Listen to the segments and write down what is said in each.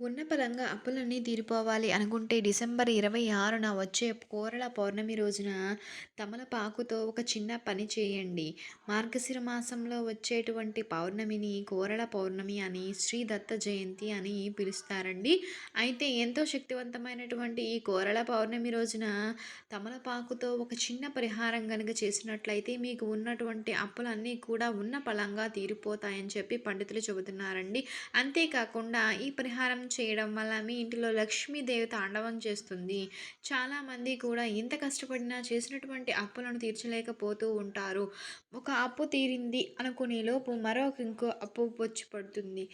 ఉన్నపరంగా అప్పులన్నీ తీరిపోవాలి అనుకుంటే డిసెంబర్ ఇరవై ఆరున వచ్చే కోరల పౌర్ణమి రోజున తమలపాకుతో ఒక చిన్న పని చేయండి. మార్గశిర మాసంలో వచ్చేటువంటి పౌర్ణమిని కోరల పౌర్ణమి అని శ్రీ దత్త జయంతి అని పిలుస్తారండి. అయితే ఎంతో శక్తివంతమైనటువంటి ఈ కోరల పౌర్ణమి రోజున తమలపాకుతో ఒక చిన్న పరిహారం కనుక చేసినట్లయితే మీకు ఉన్నటువంటి అప్పులన్నీ కూడా ఉన్న పలంగా తీరిపోతాయని చెప్పి పండితులు చెబుతున్నారండి. అంతేకాకుండా ఈ పరిహారం చేయడం వల్ల మీ ఇంటిలో లక్ష్మీదేవి తాండవం చేస్తుంది. చాలామంది కూడా ఎంత కష్టపడినా చేసినటువంటి అప్పులను తీర్చలేకపోతూ ఉంటారు. ఒక అప్పు తీరింది అనుకునే లోపు మరొక ఇంకో అప్పు వచ్చి పడుతుంది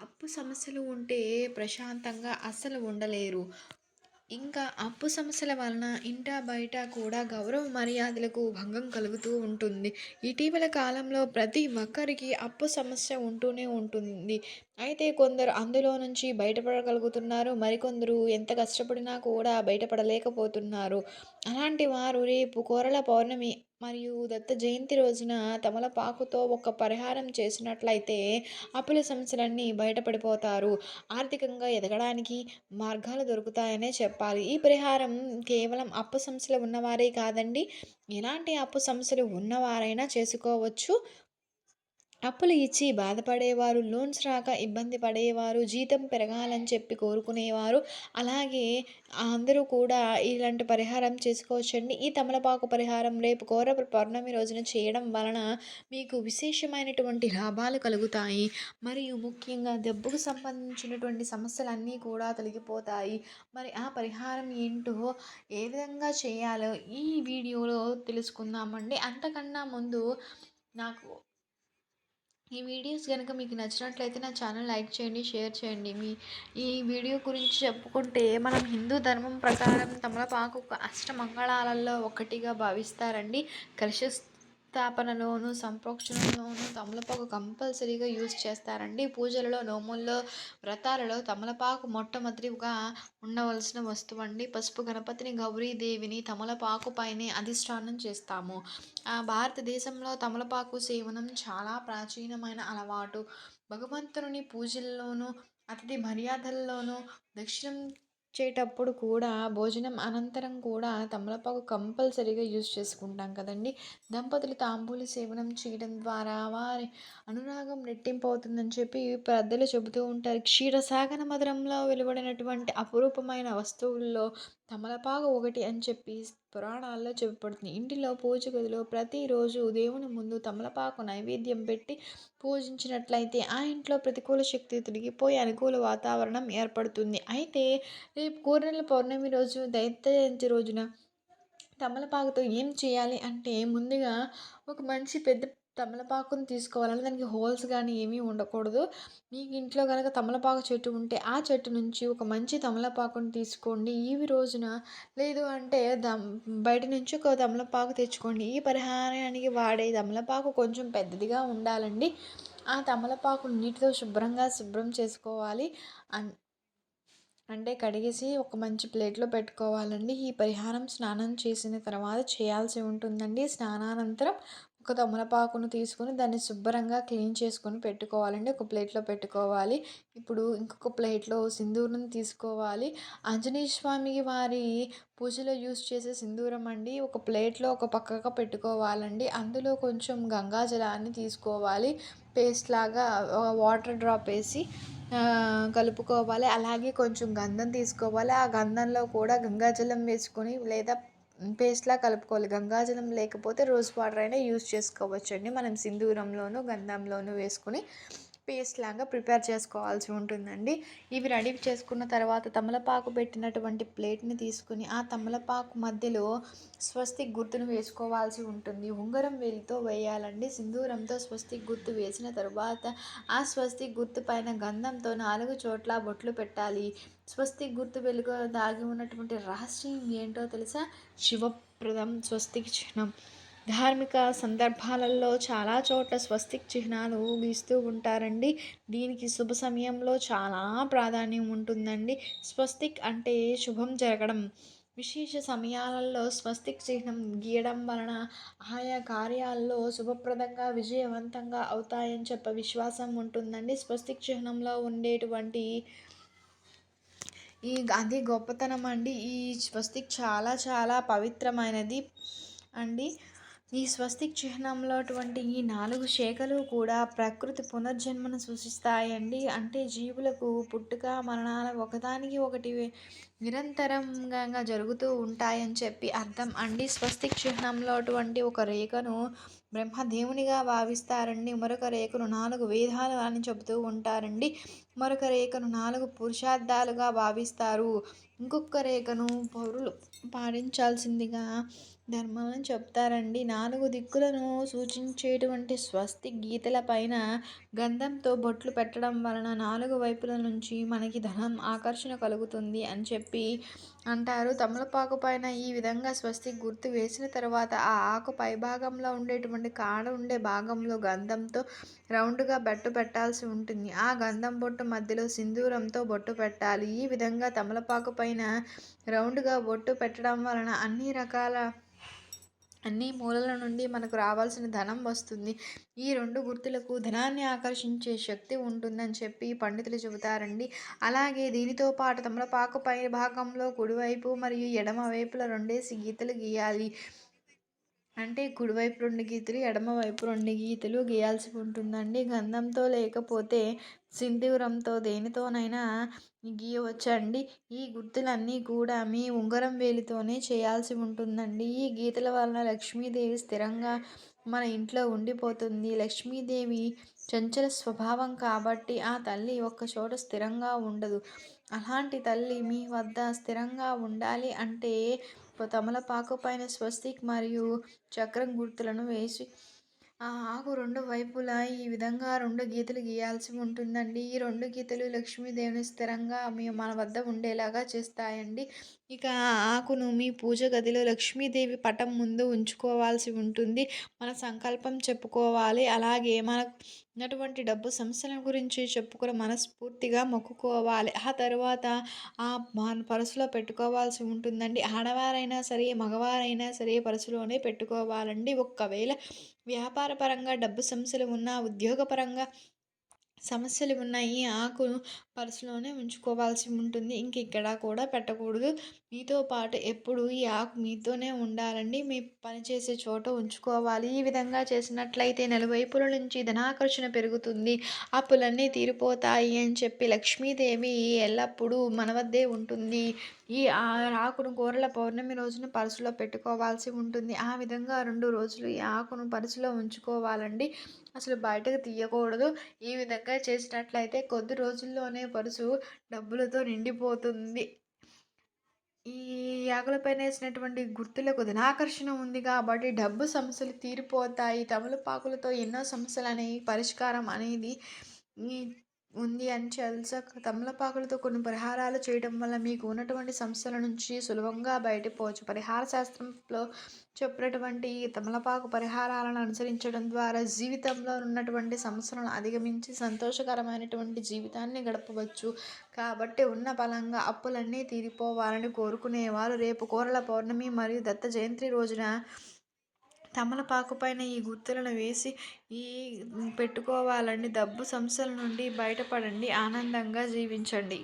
అప్పు సమస్యలు ఉంటే ప్రశాంతంగా అస్సలు ఉండలేరు. ఇంకా అప్పు సమస్యల వలన ఇంట బయట కూడా గౌరవ మర్యాదలకు భంగం కలుగుతూ ఉంటుంది. ఇటీవల కాలంలో ప్రతి ఒక్కరికి అప్పు సమస్య ఉంటూనే ఉంటుంది. అయితే కొందరు అందులో నుంచి బయటపడగలుగుతున్నారు. మరికొందరు ఎంత కష్టపడినా కూడా బయటపడలేకపోతున్నారు. అలాంటి వారు రేపు కోరల పౌర్ణమి మరియు దత్త జయంతి రోజున తమలపాకుతో ఒక పరిహారం చేసినట్లయితే అప్పుల సమస్యలన్నీ బయటపడిపోతారు. ఆర్థికంగా ఎదగడానికి మార్గాలు దొరుకుతాయనే చెప్పాలి. ఈ పరిహారం కేవలం అప్పు సమస్యలు ఉన్నవారే కాదండి. ఎలాంటి అప్పు సమస్యలు ఉన్నవారైనా చేసుకోవచ్చు. అప్పులు ఇచ్చి బాధపడేవారు లోన్స్ రాక ఇబ్బంది పడేవారు జీతం పెరగాలని చెప్పి కోరుకునేవారు. అలాగే అందరూ కూడా ఇలాంటి పరిహారం చేసుకోవచ్చండి. ఈ తమలపాకు పరిహారం రేపు కోర పౌర్ణమి రోజున చేయడం వలన మీకు విశేషమైనటువంటి లాభాలు కలుగుతాయి. మరియు ముఖ్యంగా దెబ్బకు సంబంధించినటువంటి సమస్యలన్నీ కూడా తొలగిపోతాయి. మరి ఆ పరిహారం ఏంటో ఏ విధంగా చేయాలో ఈ వీడియోలో తెలుసుకుందామండి. అంతకన్నా ముందు నాకు ఈ వీడియోస్ కనుక మీకు నచ్చినట్లయితే నా ఛానల్ లైక్ చేయండి షేర్ చేయండి. మీ ఈ వీడియో గురించి చెప్పుకుంటే మనం హిందూ ధర్మం ప్రకారం తమలపాకు అష్టమంగళాలలో ఒకటిగా భావిస్తారండి. కలిసి స్థాపనలోను సంప్రోక్షణలోను తమలపాకు కంపల్సరీగా యూజ్ చేస్తారండి. పూజలలో నోముల్లో వ్రతాలలో తమలపాకు మొట్టమొదటిగా ఉండవలసిన వస్తువు అండి పసుపు గణపతిని గౌరీదేవిని తమలపాకు పైనే అధిష్టానం చేస్తాము. భారతదేశంలో తమలపాకు సేవనం చాలా ప్రాచీనమైన అలవాటు. భగవంతుని పూజల్లోనూ అతిథి మర్యాదల్లోనూ దక్షిణం వచ్చేటప్పుడు కూడా భోజనం అనంతరం కూడా తమలపాకు కంపల్సరీగా యూజ్ చేసుకుంటాం కదండి. దంపతులు తాంబూలు సేవనం చేయడం ద్వారా వారి అనురాగం రెట్టింపు అవుతుందని చెప్పి పెద్దలు చెబుతూ ఉంటారు. క్షీరసాగర మధురంలో వెలువడినటువంటి అపురూపమైన వస్తువుల్లో తమలపాకు ఒకటి అని చెప్పి పురాణాల్లో చెప్పబడుతుంది. ఇంటిలో పూజ గదిలో ప్రతిరోజు దేవుని ముందు తమలపాకు నైవేద్యం పెట్టి పూజించినట్లయితే ఆ ఇంట్లో ప్రతికూల శక్తి తొలగిపోయి అనుకూల వాతావరణం ఏర్పడుతుంది. అయితే రేపు కూరనెల పౌర్ణమి రోజు దైత్య జయంతి రోజున తమలపాకుతో ఏం చేయాలి అంటే ముందుగా ఒక మంచి పెద్ద తమలపాకును తీసుకోవాలని దానికి హోల్స్ కానీ ఏమీ ఉండకూడదు. మీకు ఇంట్లో కనుక తమలపాకు చెట్టు ఉంటే ఆ చెట్టు నుంచి ఒక మంచి తమలపాకుని తీసుకోండి. ఈ రోజున లేదు అంటే దమ్ బయట నుంచి ఒక తమలపాకు తెచ్చుకోండి. ఈ పరిహారానికి వాడే తమలపాకు కొంచెం పెద్దదిగా ఉండాలండి. ఆ తమలపాకు నీటితో శుభ్రంగా శుభ్రం చేసుకోవాలి. అన్ అంటే కడిగేసి ఒక మంచి ప్లేట్లో పెట్టుకోవాలండి. ఈ పరిహారం స్నానం చేసిన తర్వాత చేయాల్సి ఉంటుందండి. స్నానానంతరం ఒక తమలపాకును తీసుకొని దాన్ని శుభ్రంగా క్లీన్ చేసుకొని పెట్టుకోవాలండి. ఒక ప్లేట్లో పెట్టుకోవాలి. ఇప్పుడు ఇంకొక ప్లేట్లో సింధూరం తీసుకోవాలి. ఆంజనేయ స్వామికి వారి పూజలో యూస్ చేసే సింధూరం అండి. ఒక ప్లేట్లో ఒక పక్కగా పెట్టుకోవాలండి. అందులో కొంచెం గంగా జలాన్ని తీసుకోవాలి. పేస్ట్ లాగా వాటర్ డ్రాప్ వేసి కలుపుకోవాలి. అలాగే కొంచెం గంధం తీసుకోవాలి. ఆ గంధంలో కూడా గంగాజలం వేసుకొని లేదా పేస్ట్లా కలుపుకోవాలి. గంగాజలం లేకపోతే రోజ్ వాటర్ అయినా యూస్ చేసుకోవచ్చండి. మనం సింధూరంలోను గంధంలోను వేసుకుని పేస్ట్ లాగా ప్రిపేర్ చేసుకోవాల్సి ఉంటుందండి. ఇవి రెడీ చేసుకున్న తర్వాత తమలపాకు పెట్టినటువంటి ప్లేట్ని తీసుకుని ఆ తమలపాకు మధ్యలో స్వస్తిక్ గుర్తును వేసుకోవాల్సి ఉంటుంది. ఉంగరం వేలితో వేయాలండి. సింధూరంతో స్వస్తిక్ గుర్తు వేసిన తరువాత ఆ స్వస్తిక్ గుర్తు పైన గంధంతో నాలుగు చోట్ల బొట్లు పెట్టాలి. స్వస్తిక్ గుర్తు వెలుగు దాగి ఉన్నటువంటి రహస్యం ఏంటో తెలుసా? శివప్రదం స్వస్తిక్ చిహ్నం ధార్మిక సందర్భాలలో చాలా చోట్ల స్వస్తిక్ చిహ్నాలు గీస్తూ ఉంటారండి. దీనికి శుభ సమయంలో చాలా ప్రాధాన్యం ఉంటుందండి. స్వస్తిక్ అంటే శుభం జరగడం. విశేష సమయాలలో స్వస్తిక్ చిహ్నం గీయడం వలన ఆయా కార్యాల్లో శుభప్రదంగా విజయవంతంగా అవుతాయని చెప్ప విశ్వాసం ఉంటుందండి. స్వస్తిక్ చిహ్నంలో ఉండేటువంటి ఈ అది గొప్పతనం అండి. ఈ స్వస్తిక్ చాలా చాలా పవిత్రమైనది అండి. ఈ స్వస్తిక్ చిహ్నంలో అటువంటి ఈ నాలుగు శాఖలు కూడా ప్రకృతి పునర్జన్మను సూచిస్తాయండి. అంటే జీవులకు పుట్టుక మరణాలు ఒకదానికి ఒకటి నిరంతరంగా జరుగుతూ ఉంటాయని చెప్పి అర్థం. అండి స్వస్తిక్ చిహ్నంలో అటువంటి ఒక రేఖను బ్రహ్మదేవునిగా భావిస్తారండి. మరొక రేఖను నాలుగు వేదాలు అని చెబుతూ ఉంటారండి. మరొక రేఖను నాలుగు పురుషార్థాలుగా భావిస్తారు. ఇంకొక రేఖను పౌరులు పాటించాల్సిందిగా ధర్మాలను చెప్తారండి. నాలుగు దిక్కులను సూచించేటువంటి స్వస్తి గీతల పైన గంధంతో బొట్లు పెట్టడం వలన నాలుగు వైపుల నుంచి మనకి ధనం ఆకర్షణ కలుగుతుంది అని చెప్పి అంటారు. తమలపాకు పైన ఈ విధంగా స్వస్తి గుర్తు వేసిన తర్వాత ఆ ఆకు పైభాగంలో ఉండేటువంటి కాడ ఉండే భాగంలో గంధంతో రౌండ్గా బెట్టు పెట్టాల్సి ఉంటుంది. ఆ గంధం బొట్టు మధ్యలో సింధూరంతో బొట్టు పెట్టాలి. ఈ విధంగా తమలపాకు పైన రౌండ్గా బొట్టు పెట్టడం వలన అన్ని రకాల అన్ని మూలల నుండి మనకు రావాల్సిన ధనం వస్తుంది. ఈ రెండు గుర్తులకు ధనాన్ని ఆకర్షించే శక్తి ఉంటుందని చెప్పి పండితులు చెబుతారండి. అలాగే దీనితో పాటు తమలపాకు పై భాగంలో కుడివైపు మరియు ఎడమ వైపుల రెండేసి గీతలు గీయాలి. అంటే కుడివైపు రెండు గీతలు ఎడమవైపు రెండు గీతలు గీయాల్సి ఉంటుందండి. గంధంతో లేకపోతే సింధూరంతో దేనితోనైనా గీయవచ్చండి. ఈ గుర్తులన్నీ కూడా మీ ఉంగరం వేలితోనే చేయాల్సి ఉంటుందండి. ఈ గీతల వలన లక్ష్మీదేవి స్థిరంగా మన ఇంట్లో ఉండిపోతుంది. లక్ష్మీదేవి చంచల స్వభావం కాబట్టి ఆ తల్లి ఒక్కచోట స్థిరంగా ఉండదు. అలాంటి తల్లి మీ వద్ద స్థిరంగా ఉండాలి అంటే తమలపాకు పైన స్వస్తిక్ మరియు చక్రం గుర్తులను వేసి ఆ ఆకు రెండు వైపులా ఈ విధంగా రెండు గీతలు గీయాల్సి ఉంటుందండి. ఈ రెండు గీతలు లక్ష్మీదేవిని స్థిరంగా మీ మన వద్ద ఉండేలాగా చేస్తాయండి. ఇక ఆకును మీ పూజ గదిలో లక్ష్మీదేవి పటం ముందు ఉంచుకోవాల్సి ఉంటుంది. మన సంకల్పం చెప్పుకోవాలి. అలాగే మనకు ఉన్నటువంటి డబ్బు సమస్యల గురించి చెప్పుకుని మనస్ఫూర్తిగా మొక్కుకోవాలి. ఆ తర్వాత ఆ మన పెట్టుకోవాల్సి ఉంటుందండి. ఆడవారైనా సరే మగవారైనా సరే పరసులోనే పెట్టుకోవాలండి. ఒక్కవేళ వ్యాపారపరంగా డబ్బు సమస్యలు ఉన్నా ఉద్యోగపరంగా సమస్యలు ఉన్నాయి. ఆకును పర్సులోనే ఉంచుకోవాల్సి ఉంటుంది. ఇంక ఇక్కడ కూడా పెట్టకూడదు. మీతో పాటు ఎప్పుడు ఈ ఆకు మీతోనే ఉండాలండి. మీ పనిచేసే చోట ఉంచుకోవాలి. ఈ విధంగా చేసినట్లయితే నలువైపుల నుంచి ధనాకర్షణ పెరుగుతుంది. అప్పులన్నీ తీరిపోతాయి అని చెప్పి లక్ష్మీదేవి ఎల్లప్పుడూ మన వద్దే ఉంటుంది. ఈ ఆకును కూరల పౌర్ణమి రోజున పర్సులో పెట్టుకోవాల్సి ఉంటుంది. ఆ విధంగా రెండు రోజులు ఈ ఆకును పర్సులో ఉంచుకోవాలండి. అసలు బయటకు తీయకూడదు. ఈ విధంగా చేసినట్లయితే కొద్ది రోజుల్లోనే పరుసు డబ్బులతో నిండిపోతుంది. ఈ ఆకులపైన వేసినటువంటి గుర్తులకు ధనాకర్షణ ఉంది కాబట్టి డబ్బు సమస్యలు తీరిపోతాయి. తమలపాకులతో ఎన్నో సమస్యలు అనేవి పరిష్కారం అనేది ఉంది అని తెలుసా తమలపాకులతో కొన్ని పరిహారాలు చేయడం వల్ల మీకు ఉన్నటువంటి సమస్యల నుంచి సులభంగా బయటపోవచ్చు. పరిహార శాస్త్రంలో చెప్పినటువంటి తమలపాకు పరిహారాలను అనుసరించడం ద్వారా జీవితంలో ఉన్నటువంటి సమస్యలను అధిగమించి సంతోషకరమైనటువంటి జీవితాన్ని గడపవచ్చు. కాబట్టి ఉన్న బలంగా అప్పులన్నీ తీరిపోవాలని కోరుకునేవారు. రేపు కోరల పౌర్ణమి మరియు దత్త జయంతి రోజున తమలపాకు పైన ఈ గుర్తులను వేసి ఈ పెట్టుకోవాలండి డబ్బు సమస్యల నుండి బయటపడండి ఆనందంగా జీవించండి.